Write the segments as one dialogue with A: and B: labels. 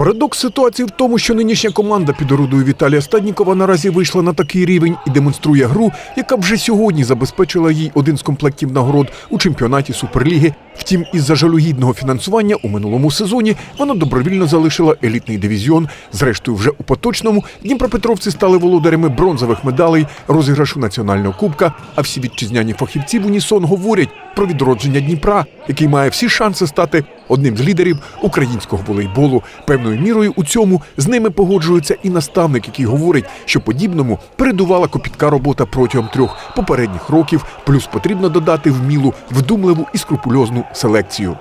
A: Парадокс ситуації в тому, що нинішня команда під орудою Віталія Стаднікова наразі вийшла на такий рівень і демонструє гру, яка вже сьогодні забезпечила їй один з комплектів нагород у чемпіонаті Суперліги. Втім, із-за жалюгідного фінансування у минулому сезоні вона добровільно залишила елітний дивізіон. Зрештою, вже у поточному дніпропетровці стали володарями бронзових медалей, розіграшу національного кубка. А всі вітчизняні фахівці в унісон говорять про відродження Дніпра, який має всі шанси стати одним з лідерів українського волейболу. Певною мірою у цьому з ними погоджується і наставник, який говорить, що подібному передувала копітка робота протягом трьох попередніх років. Плюс потрібно додати вмілу, вдумливу і скрупульозну селекцію.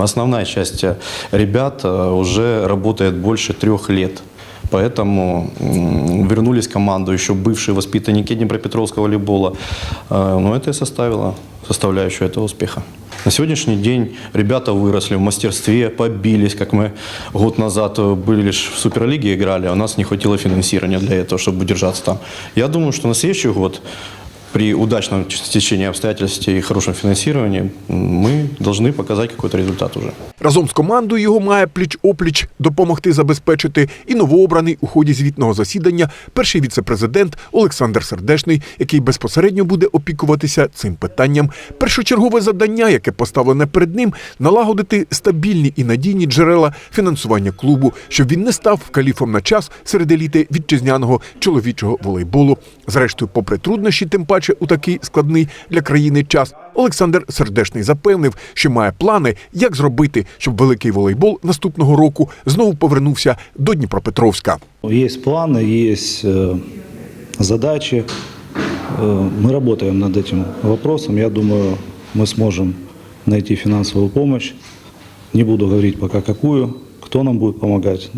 B: Основная часть э, ребят э, уже работает больше трех лет. Поэтому м, вернулись в команду еще бывшие воспитанники Днепропетровского волейбола. Э, Но это и составило составляющую этого успеха. На сегодняшний день ребята выросли в мастерстве, побились, как мы год назад э, были лишь в Суперлиге играли, а у нас не хватило финансирования для этого, чтобы удержаться там. Я думаю, что на следующий год при удачном стечении обстоятельств и хорошем финансировании м, мы должны показать какой-то результат уже.
A: Разом з командою його має пліч-опліч допомогти забезпечити і новообраний у ході звітного засідання перший віце-президент Олександр Сердешний, який безпосередньо буде опікуватися цим питанням. Першочергове завдання, яке поставлене перед ним, налагодити стабільні і надійні джерела фінансування клубу, щоб він не став каліфом на час серед еліти вітчизняного чоловічого волейболу. Зрештою, попри труднощі, тим паче у такий складний для країни час. Олександр Сердешний запевнив, що має плани, як зробити, щоб великий волейбол наступного року знову повернувся до Дніпропетровська.
C: Есть планы, есть э, задачи. Э, Мы работаем над этим вопросом. Я думаю, мы сможем найти финансовую помощь. Не буду говорить пока какую, кто нам будет помогать.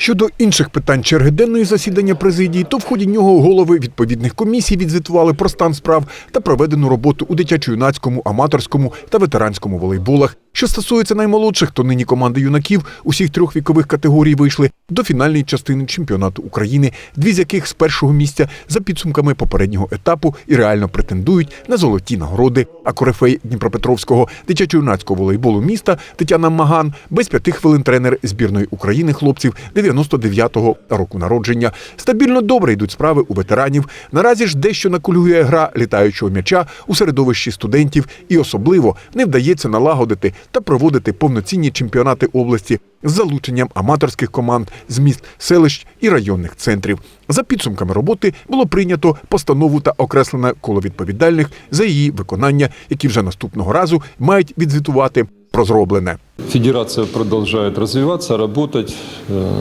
A: Щодо інших питань черги денної засідання президії, то в ході нього голови відповідних комісій відзвітували про стан справ та проведену роботу у дитячо-юнацькому, аматорському та ветеранському волейболах. Що стосується наймолодших, то нині команди юнаків усіх трьох вікових категорій вийшли до фінальної частини чемпіонату України, дві з яких з першого місця за підсумками попереднього етапу і реально претендують на золоті нагороди. А корифей Дніпропетровського дитячо-юнацького волейболу міста Тетяна Маган без п'яти хвилин тренер збірної України хлопців 99-го року народження. Стабільно добре йдуть справи у ветеранів. Наразі ж дещо накулює гра літаючого м'яча у середовищі студентів, і особливо не вдається налагодити та проводити повноцінні чемпіонати області з залученням аматорських команд з міст, селищ і районних центрів. За підсумками роботи було прийнято постанову та окреслене коло відповідальних за її виконання, які вже наступного разу мають відзвітувати про зроблене.
D: Федерация продолжает развиваться, работать, э,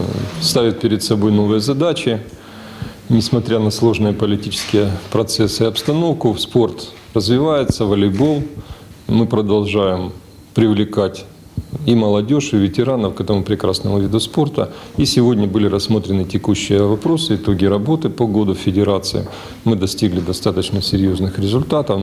D: ставит перед собой новые задачи. Несмотря на сложные политические процессы и обстановку, спорт развивается, волейбол. Мы продолжаем привлекать и молодежь, и ветеранов к этому прекрасному виду спорта. И сегодня были рассмотрены текущие вопросы, итоги работы по году Федерации. Мы достигли достаточно серьезных результатов.